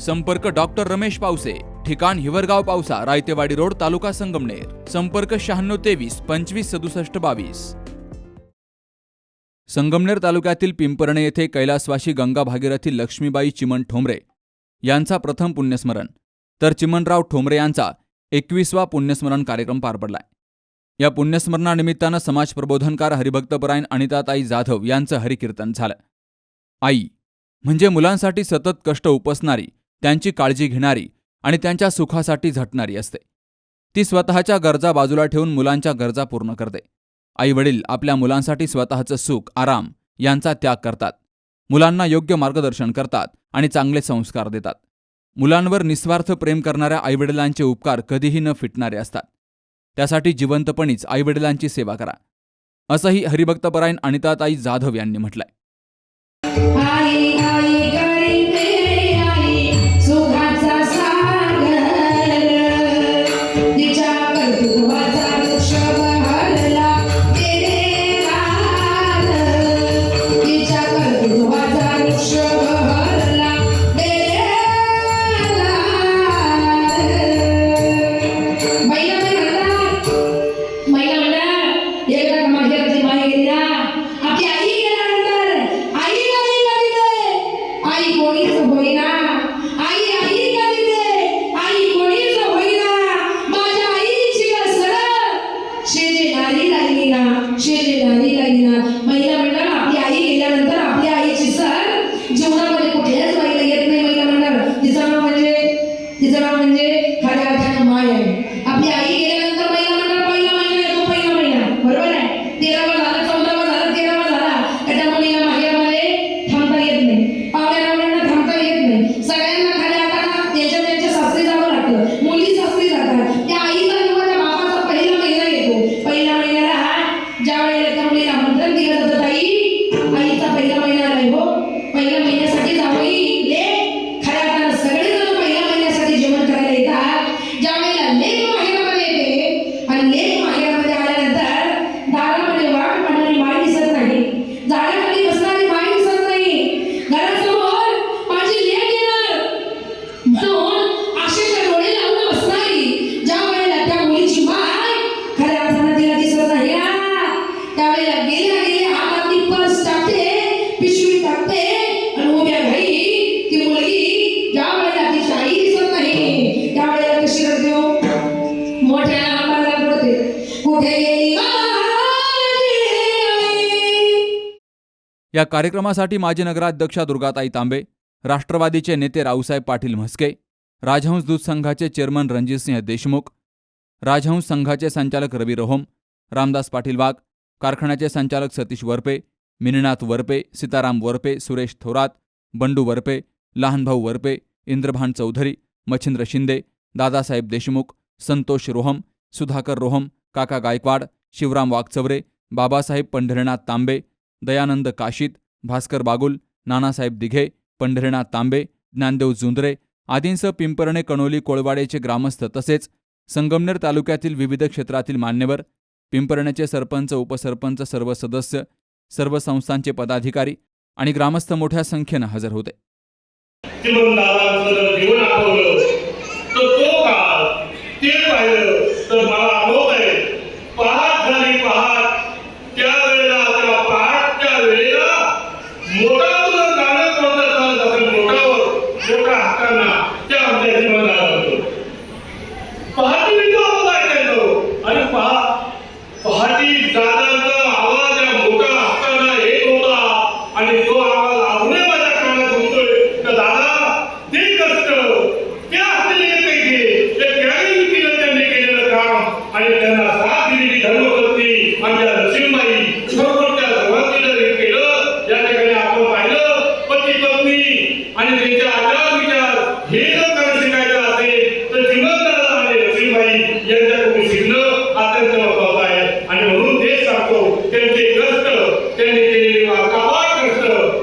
संपर्क डॉक्टर रमेश पावसे ठिकाण हिवरगाव पावसा रायतेवाडी रोड तालुका संगमनेर. संपर्क शहाण्णव तेवीस पंचवीस सदुसष्ट बावीस. संगमनेर तालुक्यातील पिंपरणे येथे कैलासवाशी गंगा भागीरथी लक्ष्मीबाई चिमण ठोंबरे यांचा प्रथम पुण्यस्मरण. तर चिमणराव ठोंबरे यांचा एकवीसवा पुण्यस्मरण कार्यक्रम पार पडलाय. या पुण्यस्मरणानिमित्तानं समाज प्रबोधनकार हरिभक्तपरायण अनिताताई जाधव यांचं हरिकीर्तन झालं. आई म्हणजे मुलांसाठी सतत कष्ट उपसणारी त्यांची काळजी घेणारी आणि त्यांच्या सुखासाठी झटणारी असते. ती स्वतःच्या गरजा बाजूला ठेवून मुलांच्या गरजा पूर्ण करते. आई वडील आपल्या मुलांसाठी स्वतःचं सुख आराम यांचा त्याग करतात. मुलांना योग्य मार्गदर्शन करतात आणि चांगले संस्कार देतात. मुलांवर निस्वार्थ प्रेम करणाऱ्या आईवडिलांचे उपकार कधीही न फिटणारे असतात. त्यासाठी जिवंतपणीच आईवडिलांची सेवा करा. असंही हरिभक्तपरायण अनिताताई जाधव यांनी म्हटलंय. त्यावेळेला गेल्या गेल्या हातातली पर्स टाकते पिशवी टाकते आणि उभ्या घाई ती मुलगी ज्या वेळेला दिसत नाही त्यावेळेला कशी करते मोठ्या आवाजात पडते कुठे या कार्यक्रमासाठी माजी नगराध्यक्षा दुर्गाताई तांबे राष्ट्रवादीचे नेते रावसाहेब पाटील म्हस्के राजहंस दूध संघाचे चेअरमन रणजितसिंह देशमुख राजहंस संघाचे संचालक रवी रोहम रामदास पाटील वाघ कारखान्याचे संचालक सतीश वरपे मिनिनाथ वरपे सीताराम वरपे सुरेश थोरात बंडू वरपे लहानभाऊ वरपे इंद्रभान चौधरी मच्छिंद्र शिंदे दादासाहेब देशमुख संतोष रोहम सुधाकर रोहम काका गायकवाड शिवराम वाघचवरे बाबासाहेब पंढरीनाथ तांबे दयानंद काशीत भास्कर बागुल नानासाहेब दिघे पंढरीनाथ तांबे ज्ञानदेव जुंद्रे आदींसह पिंपरणे कणोली कोळवाडेचे ग्रामस्थ तसेच संगमनेर तालुक्यातील विविध क्षेत्रातील मान्यवर पिंपरण्याचे सरपंच उपसरपंच सर्व सदस्य सर्व संस्थांचे पदाधिकारी आणि ग्रामस्थ मोठ्या संख्येनं हजर होते.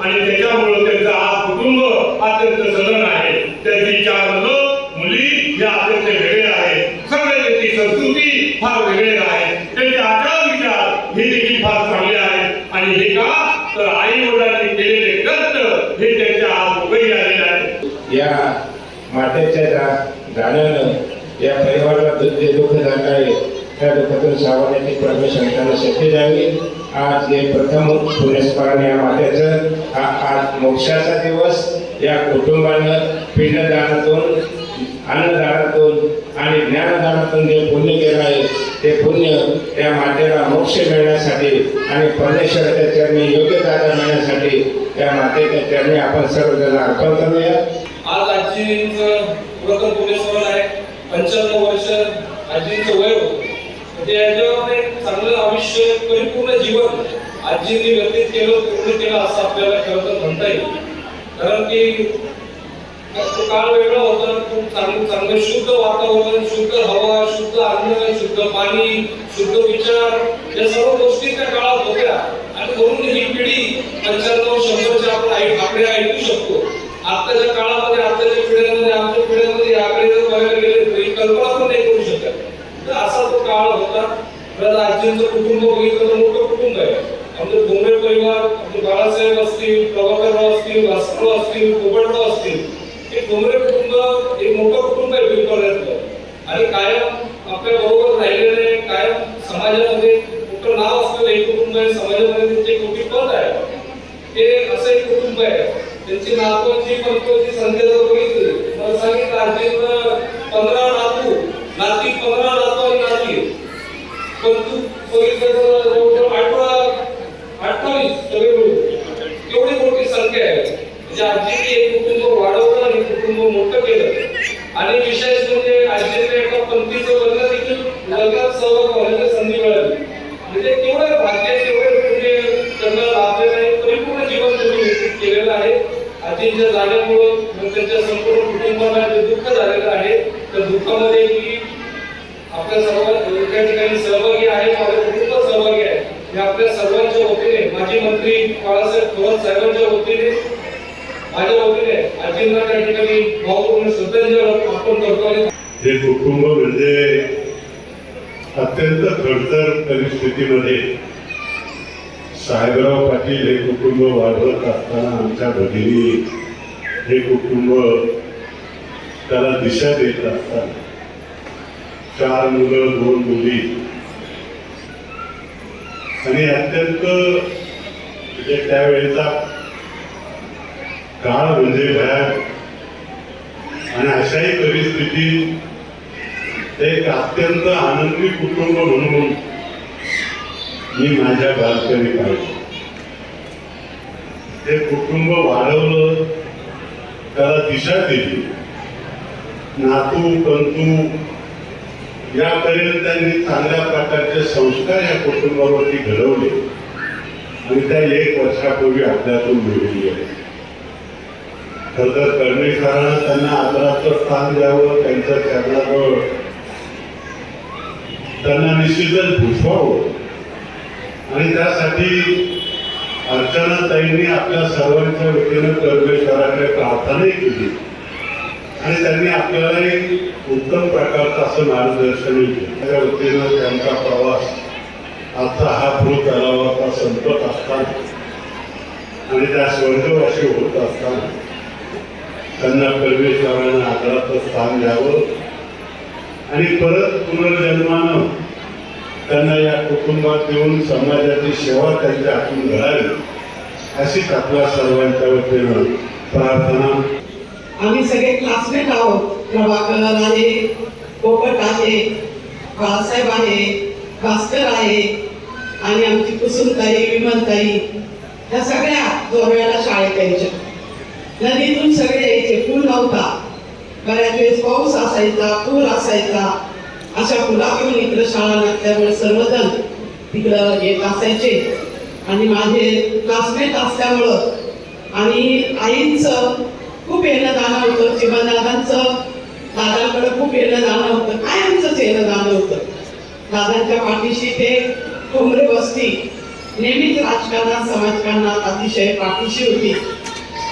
आणि त्याच्यामुळे त्यांचं आज कुटुंब अत्यंत सदन आहे. या अत्यंत वेगळ्या संस्कृती फार वेगळे त्यांचे आचार विचार हे फार चांगले आहेत. आणि का? तर आई वडिलांनी केलेले कष्ट हे त्यांच्या आज या परिवाराला दुःख जात आहे त्या दुःखातून सावरण्याची परमेश्वरांना शक्ती द्यावी आज हे प्रथम पुण्यस्मरण या मातेचं हा आज मोक्षाचा दिवस या कुटुंबानं पिंडदानातून अन्नदानातून आणि ज्ञानदानातून जे पुण्य केलं आहे ते पुण्य त्या मातेला मोक्ष मिळण्यासाठी आणि परमेश्वराच्या चरणी योग्य जागा मिळण्यासाठी त्या मातेच्या चरणी आपण सर्वजण अर्पण करूया आज आजीचं पुरातन पुण्यस्मरण आहे. पंच्याण्णव वर्ष आजीचं वय होतं. म्हणजे याच्यावर एक चांगलं आयुष्य परिपूर्ण जीवन आजींनी व्यतीत केलं पूर्ण केलं असं आपल्याला खरं तर म्हणता येईल. कारण की काळ वेगळा होता खूप चांगलं चांगलं शुद्ध वातावरण शुद्ध हवा शुद्ध अन्न शुद्ध पाणी शुद्ध विचार या सर्व गोष्टी त्या काळात होत्या. आणि म्हणून ही पिढी पंच्याण्णव शंभरच्या आपण आकडे ऐकू शकतो. आताच्या काळामध्ये आताच्या पिढ्यांमध्ये आमच्या पिढ्यांमध्ये या आकडे जर बघायला गेले तर ही कल्पना पण नाही करू शकत तर असा तो काळ होता तर आजींचं कुटुंब बघितलं तर मोठं कुटुंब आहे. आमचे डोंगरे परिवार आमचे बाळासाहेब असतील प्रभाकरराव असतील भास्करराव असतील कोबडराव असतील हे डोंगरे कुटुंब एक मोठं कुटुंब आहे पिंपळनेरचं आणि कायम आपल्या बरोबर राहिलेले कायम समाजामध्ये मोठं नाव असलेलं एक कुटुंब आहे समाजामध्ये त्यांचे मोठी पद आहे. ते असं एक कुटुंब आहे. त्यांची नातवांची पंतची संख्या जर बघितली. मला सांगितलं आजीनं पंधरा नातू नाती पंधरा नातू आणि नाती पण तू बघितलं तर जवळजवळ अठरा अठ्ठावीस सगळे मिळून एवढी मोठी संख्या आहे म्हणजे आजीने एक कुटुंब वाढवलं आणि कुटुंब मोठं केलं आणि विशेष म्हणजे आजीने एका पंक्तीचं लग्न देखील लग्नात सहभाग होण्याची संधी मिळाली म्हणजे केवढं भाग्य केवढे पुण्य त्यांना लाभलेलं आहे परिपूर्ण जीवन त्यांनी व्यतीत केलेलं आहे आजींच्या जाण्यामुळं त्यांच्या संपूर्ण कुटुंबाला जे दुःख झालेलं आहे त्या दुःखामध्ये मी आपल्या सर्व त्या ठिकाणी सहभागी आहे माझ्या कुटुंब सहभागी आहे. हे आपल्या सर्वांच्या वतीने माजी मंत्री बाळासाहेब थोरात साहेबांच्या वतीने माझ्या वतीने आजींना त्या ठिकाणी भावपूर्ण श्रद्धांजली अर्पण करतो आणि हे कुटुंब म्हणजे अत्यंत खडतर परिस्थितीमध्ये साहेबराव पाटील हे कुटुंब वाढवत असताना आमच्या भगिनी हे कुटुंब त्याला दिशा देत असताना. चार मुलं दोन मुली. आणि अत्यंत म्हणजे त्यावेळेचा काळ म्हणजे भयान. आणि अशाही परिस्थितीत एक अत्यंत आनंदी कुटुंब म्हणून मी माझ्या बालकनी पाहिजे ते कुटुंब वाढवलं त्याला दिशा दिली. नातू तंतू यापर्यंत त्यांनी चांगल्या प्रकारचे संस्कार या कुटुंबावरती घडवले. आणि त्या एक वर्षापूर्वी आपल्यातून मिळवली आहे खर तर कर्णेश्वरानं त्यांना आदराचं स्थान द्यावं त्यांच्या चरणाजवळ त्यांना निश्चितच भुसवावं आणि त्यासाठी अर्चनाताईंनी आपल्या सर्वांच्या वतीनं परमेश्वराकडे प्रार्थनाही केली. आणि त्यांनी आपल्याला एक उत्तम प्रकारचं असं मार्गदर्शनही केलं त्या वतीनं त्यांचा प्रवास आता हा भू तलावाचा संपत असताना आणि त्या स्वर्गवासी होत असताना त्यांना परमेश्वरानं आदराचं स्थान द्यावं. आणि परत पुनर्जन्मानं त्यांना या कुटुंबात येऊन समाजाची सेवा त्यांच्या हातून घडावी अशीच आपल्या सर्वांच्या वतीनं प्रार्थना. आम्ही सगळे क्लासमेट आहोत. प्रभाकर आहे पोपट आहे बाळासाहेब आहे भास्कर आहे आणि आमची कुसुमताई विमलताई ह्या सगळ्या जोरव्याला शाळेत यायच्या. नदीतून सगळे यायचे. पूल नव्हता. बऱ्याच वेळेस पाऊस असायचा पूर असायचा. अशा पुला घेऊन शाळा नसल्यामुळे सर्वजण तिकडं येत असायचे. आणि माझे क्लासमेट असल्यामुळं आणि आईंचं खूप येणं जाणं होतं चिमनदादांचं दादांकडे खूप येणं जाणं होतं काय आमचंच येणं जाणं होतं. दादांच्या पाठीशी ते ठोंबरे बसती नेहमीच राजकारणात समाजकारणात अतिशय पाठीशी होती.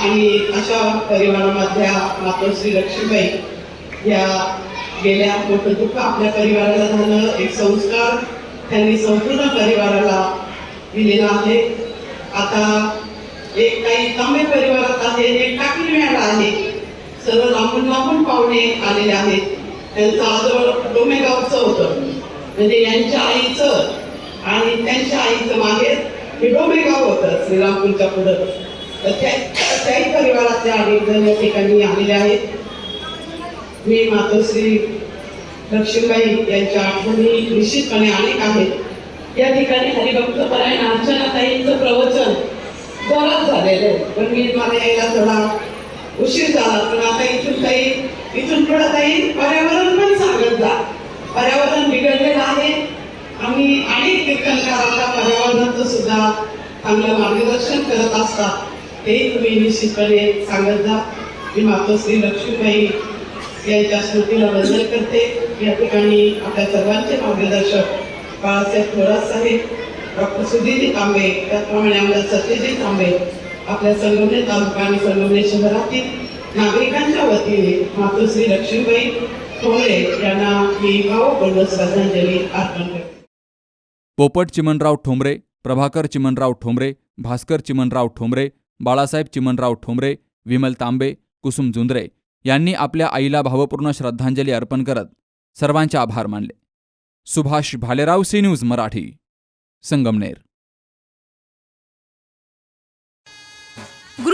आणि अशा परिवारामधल्या मातोश्री लक्ष्मीबाई या गेल्या मोठं दुःख आपल्या परिवाराला झालं. एक संस्कार त्यांनी संपूर्ण परिवाराला दिलेला आहे. आता एक काही तांबे परिवारात आहे एक टाकी मिळाला आहे. सर्व लांबून लांबून पाहुणे आलेले आहेत. त्यांचं आजोळ डोमेगावचं होतं. म्हणजे यांच्या आईचं आणि त्यांच्या आईचं मागे हे डोमेगाव होतं श्रीरामपूरच्या पुढं. तर त्या त्याही परिवारातल्या अनेक जण या ठिकाणी आलेले आहेत. मी मातोश्री लक्ष्मीबाई यांच्या आठवणी निश्चितपणे अनेक आहेत. या ठिकाणी हरिभक्त परायण अर्चनाताईंचं प्रवचन बरंच झालेलं आहे. पण मी मला यायला थोडा उशीर झाला पण आता इथून काही इथून थोडं काही पर्यावरण पण सांगत जा. पर्यावरण बिघडलेलं आहे. आम्ही अनेक कीर्तनकारांना पर्यावरणाचं सुद्धा चांगलं मार्गदर्शन करत असतात. तेही तुम्ही निश्चितपणे सांगत जा. मी मातोश्री लक्ष्मीबाई यांच्या स्मृतीला वंदन करते. या ठिकाणी आपल्या सर्वांचे मार्गदर्शक बाळासाहेब थोरात साहेब डॉक्टर सुधीर तांबे त्याचप्रमाणे आमदार सत्यजित तांबे आपल्या संगमनेर तालुका आणि संगमनेर शहरातील नागरिकांच्या वतीने मातोश्री लक्ष्मीबाई ठोंबरे यांना मी भावपूर्ण श्रद्धांजली अर्पण करते. पोपट चिमनराव ठोंबरे प्रभाकर चिमनराव ठोंबरे भास्कर चिमनराव ठोंबरे बाळासाहेब चिमनराव ठोंबरे विमल तांबे कुसुम जुंद्रे. यांनी आपल्या आईला भावपूर्ण श्रद्धांजली अर्पण करत सर्वांचे आभार मानले. Subhash Bhalerao C news Marathi Sangamner.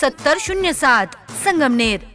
सत्तर शून्य सात संगमनेर.